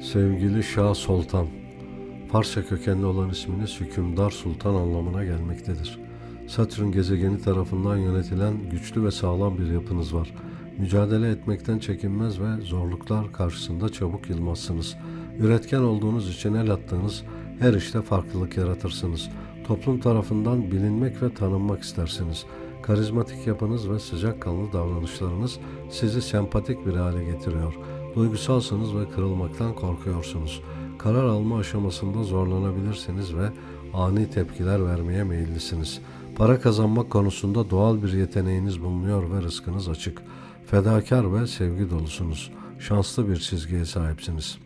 Sevgili Şah Sultan, Farsça kökenli olan isminiz hükümdar sultan anlamına gelmektedir. Satürn gezegeni tarafından yönetilen güçlü ve sağlam bir yapınız var. Mücadele etmekten çekinmez ve zorluklar karşısında çabuk yılmazsınız. Üretken olduğunuz için el attığınız her işte farklılık yaratırsınız. Toplum tarafından bilinmek ve tanınmak istersiniz. Karizmatik yapınız ve sıcakkanlı davranışlarınız sizi sempatik bir hale getiriyor. Duygusalsınız ve kırılmaktan korkuyorsunuz. Karar alma aşamasında zorlanabilirsiniz ve ani tepkiler vermeye meyillisiniz. Para kazanmak konusunda doğal bir yeteneğiniz bulunuyor ve rızkınız açık. Fedakar ve sevgi dolusunuz. Şanslı bir çizgiye sahipsiniz.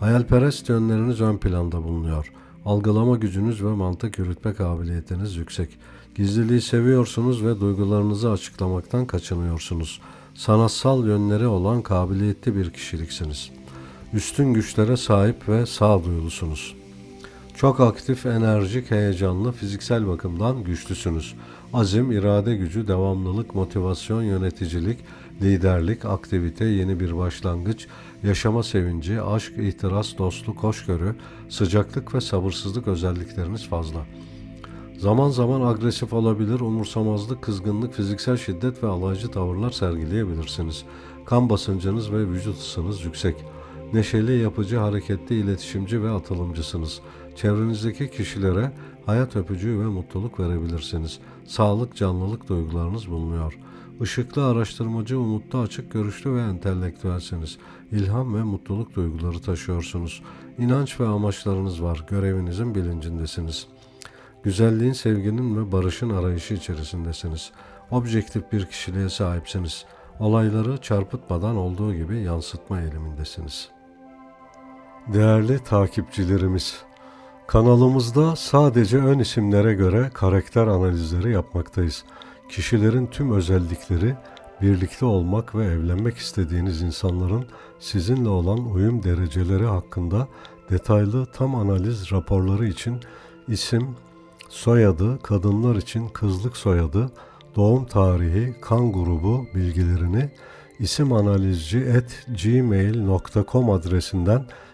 Hayalperest yönleriniz ön planda bulunuyor. Algılama gücünüz ve mantık yürütme kabiliyetiniz yüksek. Gizliliği seviyorsunuz ve duygularınızı açıklamaktan kaçınıyorsunuz. Sanatsal yönleri olan kabiliyetli bir kişiliksiniz. Üstün güçlere sahip ve sağduyulusunuz. Çok aktif, enerjik, heyecanlı, fiziksel bakımdan güçlüsünüz. Azim, irade gücü, devamlılık, motivasyon, yöneticilik, liderlik, aktivite, yeni bir başlangıç, yaşama sevinci, aşk, itiraz, dostluk, hoşgörü, sıcaklık ve sabırsızlık özellikleriniz fazla. Zaman zaman agresif olabilir, umursamazlık, kızgınlık, fiziksel şiddet ve alaycı tavırlar sergileyebilirsiniz. Kan basıncınız ve vücut ısınız yüksek. Neşeli, yapıcı, hareketli, iletişimci ve atılımcısınız. Çevrenizdeki kişilere hayat öpücüğü ve mutluluk verebilirsiniz. Sağlık, canlılık duygularınız bulunuyor. Işıklı, araştırmacı, umutlu, açık görüşlü ve entelektüelsiniz. İlham ve mutluluk duyguları taşıyorsunuz. İnanç ve amaçlarınız var. Görevinizin bilincindesiniz. Güzelliğin, sevginin ve barışın arayışı içerisindesiniz. Objektif bir kişiliğe sahipsiniz. Olayları çarpıtmadan olduğu gibi yansıtma eğilimindesiniz. Değerli takipçilerimiz, kanalımızda sadece ön isimlere göre karakter analizleri yapmaktayız. Kişilerin tüm özellikleri, birlikte olmak ve evlenmek istediğiniz insanların sizinle olan uyum dereceleri hakkında detaylı tam analiz raporları için isim, soyadı, kadınlar için kızlık soyadı, doğum tarihi, kan grubu bilgilerini isimanalizci@gmail.com adresinden